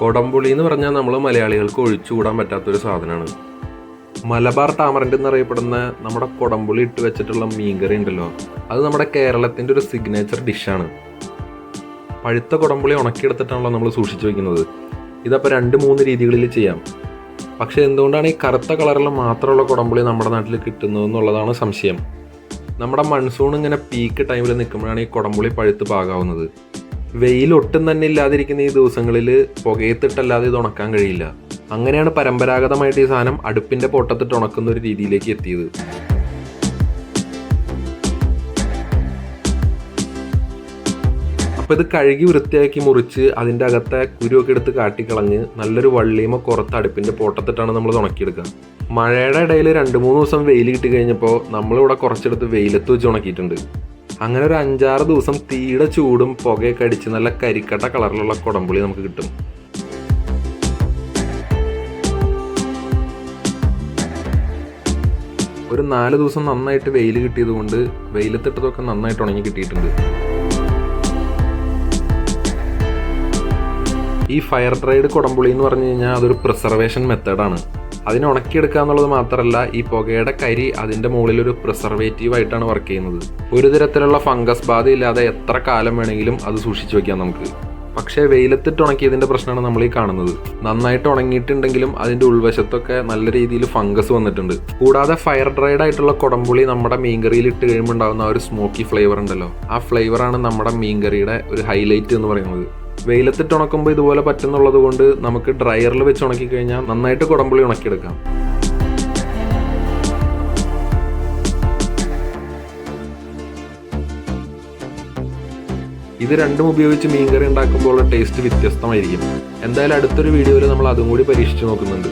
കൊടംപുളി എന്ന് പറഞ്ഞാൽ നമ്മൾ മലയാളികൾക്ക് ഒഴിച്ചുകൂടാൻ പറ്റാത്തൊരു സാധനമാണ് മലബാർ ടാമറന്റ് എന്നറിയപ്പെടുന്ന നമ്മുടെ കൊടംപുളി ഇട്ട് വെച്ചിട്ടുള്ള മീൻകറി ഉണ്ടല്ലോ അത് നമ്മുടെ കേരളത്തിന്റെ ഒരു സിഗ്നേച്ചർ ഡിഷാണ് പഴുത്ത കുടംപുളി ഉണക്കിയെടുത്തിട്ടാണല്ലോ നമ്മൾ സൂക്ഷിച്ചു വെക്കുന്നത്. ഇതപ്പോൾ രണ്ട് മൂന്ന് രീതികളിൽ ചെയ്യാം. പക്ഷേ എന്തുകൊണ്ടാണ് ഈ കറുത്ത കളറിൽ മാത്രമുള്ള കുടംപുളി നമ്മുടെ നാട്ടിൽ കിട്ടുന്നത് എന്നുള്ളതാണ് സംശയം. നമ്മുടെ മൺസൂൺ ഇങ്ങനെ പീക്ക് ടൈമിൽ നിൽക്കുമ്പോഴാണ് ഈ കുടംപുളി പഴുത്ത് പാകാവുന്നത്. വെയിൽ ഒട്ടും തന്നെ ഇല്ലാതിരിക്കുന്ന ഈ ദിവസങ്ങളിൽ പുകയത്തിട്ടല്ലാതെ ഇത് ഉണക്കാൻ കഴിയില്ല. അങ്ങനെയാണ് പരമ്പരാഗതമായിട്ട് ഈ സാധനം അടുപ്പിന്റെ പൊട്ടത്തിട്ട് ഉണക്കുന്ന ഒരു രീതിയിലേക്ക് എത്തിയത്. അപ്പോൾ ഇത് കഴുകി വൃത്തിയാക്കി മുറിച്ച് അതിന്റെ അകത്തെ കുരുവൊക്കെ എടുത്ത് കാട്ടിക്കളഞ്ഞ് നല്ലൊരു വള്ളിയുമ കുറത്ത് അടുപ്പിന്റെ പോട്ടത്തിട്ടാണ് നമ്മൾ ഉണക്കിയെടുക്കുക. മഴയുടെ ഇടയിൽ രണ്ട് മൂന്ന് ദിവസം വെയിൽ കിട്ടി കഴിഞ്ഞപ്പോൾ നമ്മളിവിടെ കുറച്ചെടുത്ത് വെയിലത്ത് വെച്ച് ഉണക്കിയിട്ടുണ്ട്. അങ്ങനെ ഒരു അഞ്ചാറ് ദിവസം തീയുടെ ചൂടും പുകയൊക്കെ അടിച്ച് നല്ല കരിക്കട്ട കളറിലുള്ള കുടംപുളി നമുക്ക് കിട്ടും. ഒരു നാല് ദിവസം നന്നായിട്ട് വെയിൽ കിട്ടിയത് കൊണ്ട് വെയിലത്തിട്ടതൊക്കെ നന്നായിട്ട് ഉണങ്ങി കിട്ടിയിട്ടുണ്ട്. ഈ ഫയർ ഡ്രൈഡ് കുടംപുളി എന്ന് പറഞ്ഞു കഴിഞ്ഞാൽ അതൊരു പ്രിസർവേഷൻ മെത്തേഡാണ് അതിനെ ഉണക്കിയെടുക്കുക എന്നുള്ളത് മാത്രമല്ല ഈ പുകയുടെ കരി അതിന്റെ മുകളിൽ ഒരു പ്രിസർവേറ്റീവ് ആയിട്ടാണ് വർക്ക് ചെയ്യുന്നത്. ഒരു തരത്തിലുള്ള ഫംഗസ് ബാധ ഇല്ലാതെ എത്ര കാലം വേണമെങ്കിലും അത് സൂക്ഷിച്ചു വെക്കാം നമുക്ക്. പക്ഷേ വെയിലത്തിട്ട് ഉണക്കിയതിന്റെ പ്രശ്നമാണ് നമ്മൾ ഈ കാണുന്നത്. നന്നായിട്ട് ഉണങ്ങിയിട്ടുണ്ടെങ്കിലും അതിന്റെ ഉൾവശത്തൊക്കെ നല്ല രീതിയിൽ ഫംഗസ് വന്നിട്ടുണ്ട്. കൂടാതെ ഫയർ ഡ്രൈഡ് ആയിട്ടുള്ള കുടംപുളി നമ്മുടെ മീൻകറിയിൽ ഇട്ട് കഴിയുമ്പോൾ ഉണ്ടാകുന്ന ഒരു സ്മോക്കി ഫ്ലേവർ ഉണ്ടല്ലോ. ആ ഫ്ലേവറാണ് നമ്മുടെ മീൻകറിയുടെ ഒരു ഹൈലൈറ്റ് എന്ന് പറയുന്നത്. വെയിലത്തിട്ട് ഉണക്കുമ്പോൾ ഇതുപോലെ പറ്റുന്നുള്ളത് കൊണ്ട് നമുക്ക് ഡ്രയറിൽ വെച്ച് ഉണക്കി കഴിഞ്ഞാൽ നന്നായിട്ട് കുടംപുളി ഉണക്കിയെടുക്കാം. ഇത് രണ്ടും ഉപയോഗിച്ച് മീൻകറി ഉണ്ടാക്കുമ്പോൾ ടേസ്റ്റ് വ്യത്യസ്തമായിരിക്കും. എന്തായാലും അടുത്തൊരു വീഡിയോയിൽ നമ്മൾ അതും കൂടി പരീക്ഷിച്ച് നോക്കുന്നുണ്ട്.